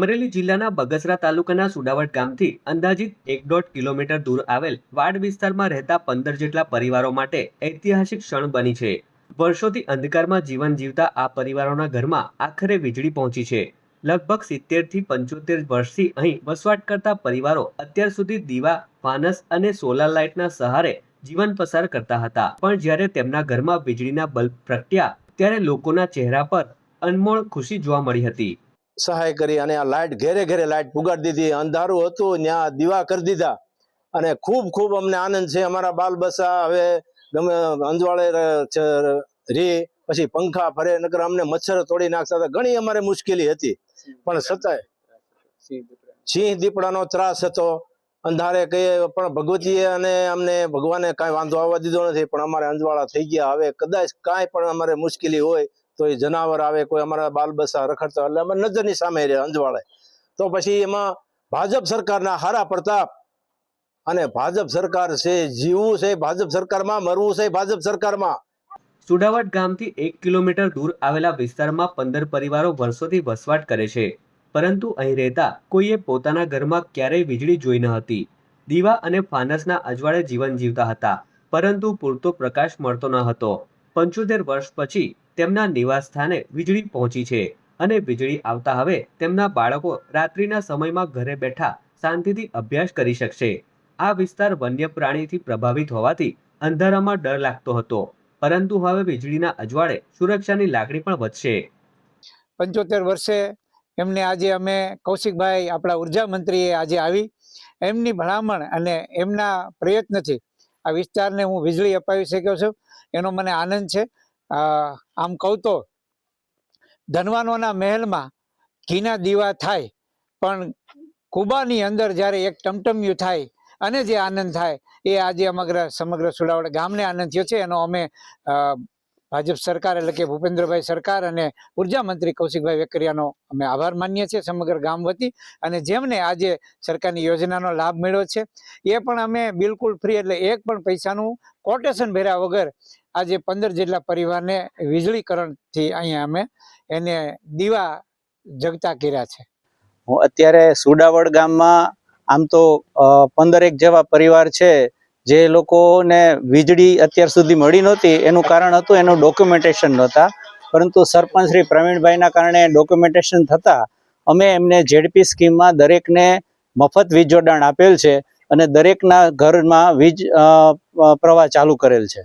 અમરેલી જિલ્લાના બગસરા તાલુકાના સુડાવટ ગામથી અંદાજિત એક દોઢ કિલોમીટર દૂર આવેલ વાડ વિસ્તારમાં રહેતા પંદર જેટલા પરિવારો માટે ઐતિહાસિક ક્ષણ બની છે. વર્ષોથી અંધકારમાં જીવન જીવતા આ પરિવારોના ઘરમાં આખરે વીજળી પહોંચી છે. લગભગ સિત્તેરથી પંચોતેર વર્ષથી અહીં વસવાટ કરતા પરિવારો અત્યાર સુધી દીવા, ફાનસ અને સોલાર લાઇટના સહારે જીવન પસાર કરતા હતા. પણ જ્યારે તેમના ઘરમાં વીજળીના બલ્બ પ્રગટ્યા, ત્યારે લોકોના ચહેરા પર અનમોલ ખુશી જોવા મળી હતી. સહાય કરી અને આ લાઇટ ઘેરે ઘેરે લાઇટ પુગાડી દીધી. અંધારું હતું ત્યાં દીવા કરી દીધા. અને ખૂબ ખૂબ અમને આનંદ છે. અમારા બાલ બસા હવે ગમે અંજવાળે રે, પછી પંખા ફરે, નકર અમને મચ્છર તોડી નાખતા હતા. ઘણી અમારે મુશ્કેલી હતી. પણ છતાંય સિંહ દીપડાનો ત્રાસ હતો. અંધારે કહીએ, પણ ભગવતીએ અને અમને ભગવાને કાંઈ વાંધો આવવા દીધો નથી. પણ અમારે અંજવાળા થઈ ગયા. હવે કદાચ કાંઈ પણ અમારે મુશ્કેલી હોય તો એ જનાવર આવે, કોઈ અમારા બાલબસા રખડતા એટલે અમે નજરની સામે રહે, અંજવાળે. તો પછી એમાં ભાજપ સરકારના હારા પ્રતાપ અને ભાજપ સરકાર છે, જીવવું છે, ભાજપ સરકારમાં મરવું છે, ભાજપ સરકારમાં. સુડાવટ ગામથી એક કિલોમીટર દૂર આવેલા વિસ્તારમાં પંદર પરિવારો વર્ષોથી વસવાટ કરે છે. પરંતુ અહીં રહેતા કોઈએ પોતાના ઘરમાં ક્યારેય વીજળી જોઈ ન હતી. દીવા અને ફાનસના અજવાળે જીવન જીવતા હતા, પરંતુ પૂરતો પ્રકાશ મળતો ન હતો. પંચોતેર વર્ષ પછી તેમના નિવાસ સ્થાને વીજળી પહોંચી છે અને વીજળી આવતા હવે તેમના બાળકો રાત્રિના સમયમાં ઘરે બેઠા શાંતિથી અભ્યાસ કરી શકશે. આ વિસ્તાર વન્ય પ્રાણીથી પ્રભાવિત હોવાથી અંધારામાં ડર લાગતો હતો, પરંતુ હવે વીજળીના અજવાળે સુરક્ષાની લાગણી પણ વધશે. પંચોતેર વર્ષે એમને આજે અમે કૌશિકભાઈ આપણા ઊર્જા મંત્રીએ આજે આવી. એમની ભલામણ અને એમના પ્રયત્નથી આ વિસ્તારને હું વીજળી અપાવી શક્યો છું. એનો મને આનંદ છે. આમ કહું તો, ધનવાનોના મહેલમાં ઘીના દીવા થાય, પણ કુબાની અંદર જ્યારે એક ટમટમિયું થાય અને જે આનંદ થાય, એ આજે સમગ્ર સમગ્ર સુડાવડ ગામને આનંદ થયો છે. એનો અમે ભાજપ સરકાર એટલે કે ભૂપેન્દ્રભાઈ સરકાર અને ઊર્જા મંત્રી કૌશિકભાઈ વેકરિયાનો અમે આભાર માનીએ છીએ સમગ્ર ગામ વતી. અને જેમને આજે સરકારની યોજનાનો લાભ મળ્યો છે, એ પણ અમે બિલકુલ ફ્રી એટલે એક પણ પૈસાનું કોટેશન ભર્યા વગર આજે પંદર જેટલા પરિવારને વીજળીકરણથી અહીંયા અમે એને દીવા જગતા કર્યા છે. હું અત્યારે સુડાવડ ગામમાં આમ તો પંદરેક જેવા પરિવાર છે, જે લોકોને વીજળી અત્યાર સુધી મળી નહોતી. એનું કારણ હતું, એનું ડોક્યુમેન્ટેશન નહોતા. પરંતુ સરપંચ શ્રી પ્રવીણભાઈના કારણે ડોક્યુમેન્ટેશન થતાં, અમે એમને ઝેડપી સ્કીમમાં દરેકને મફત વીજ જોડાણ આપેલ છે અને દરેકના ઘરમાં વીજ પ્રવાહ ચાલુ કરેલ છે.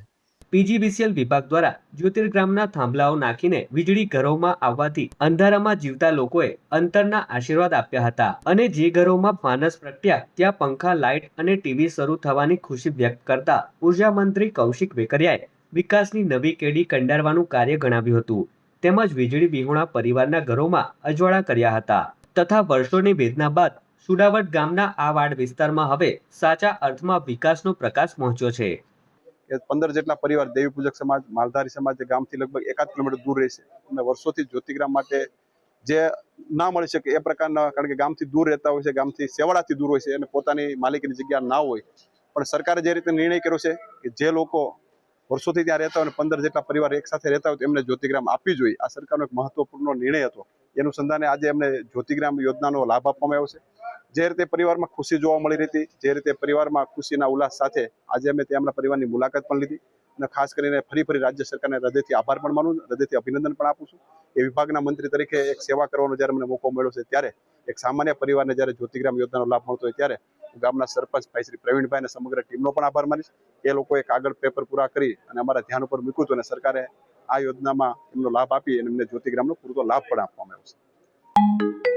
પીજીવીસીએલ વિભાગ દ્વારા જ્યોતિર્ગ્રામના થાંભલાઓ નાખીને વીજળી ઘરોમાં આવવાથી અંધારામાં જીવતા લોકોએ અંતરના આશીર્વાદ આપ્યા હતા. અને જે ઘરોમાં ફાનસ પ્રગટ્યા, ત્યાં પંખા, લાઇટ અને ટીવી શરૂ થવાની ખુશી વ્યક્ત કરતા ઊર્જા મંત્રી કૌશિક વેકરિયાએ વિકાસની નવી કેડી કંડારવાનું કાર્ય ગણાવ્યું હતું. તેમજ વીજળી વિહોણા પરિવારના ઘરોમાં અજવાળા કર્યા હતા. તથા વર્ષોની વેદના બાદ સુડાવટ ગામના આ વાડ વિસ્તારમાં હવે સાચા અર્થમાં વિકાસનો પ્રકાશ પહોંચ્યો છે. કે પંદર જેટલા પરિવાર દેવી પૂજક સમાજ, માલધારી સમાજ જે ગામથી લગભગ એકાદ કિલોમીટર દૂર રહેશે અને વર્ષોથી જ્યોતિગ્રામ માટે જે ના મળી શકે એ પ્રકારના, કારણ કે ગામથી દૂર રહેતા હોય છે, ગામથી સેવાડાથી દૂર હોય છે, અને પોતાની માલિકીની જગ્યા ના હોય. પણ સરકારે જે રીતે નિર્ણય કર્યો છે કે જે લોકો વર્ષોથી ત્યાં રહેતા હોય અને પંદર જેટલા પરિવાર એક સાથે રહેતા હોય, તો એમને જ્યોતિગ્રામ આપવી જોઈએ. આ સરકારનો એક મહત્વપૂર્ણ નિર્ણય હતો. એનું સંધાને આજે એમને જ્યોતિગ્રામ યોજનાનો લાભ આપવામાં આવ્યો છે. જે રીતે પરિવારમાં ખુશી જોવા મળી રહી હતી જે રીતે પરિવારમાં ખુશીના ઉલ્લાસ સાથે આજે અમે તેમના પરિવારની મુલાકાત પણ લીધી અને ખાસ કરીને ફરી ફરી રાજ્ય સરકારને હૃદયથી આભાર પણ માનું હૃદયથી અભિનંદન પણ આપું છું. એ વિભાગના મંત્રી તરીકે એક સેવા કરવાનો જ્યારે મને મોકો મળ્યો છે ત્યારે એક સામાન્ય પરિવારને જ્યારે જ્યોતિગ્રામ યોજનાનો લાભ મળતો હોય ત્યારે ગામના સરપંચ ભાઈ શ્રી પ્રવીણભાઈ અને સમગ્ર ટીમનો પણ આભાર માનીશ. એ લોકોએ કાગળ પેપર પૂરા કરી અને અમારા ધ્યાન ઉપર મૂક્યું હતું અને સરકારે આ યોજનામાં એમનો લાભ આપી અને એમને જ્યોતિગ્રામનો પૂરતો લાભ પણ આપવામાં આવ્યો છે.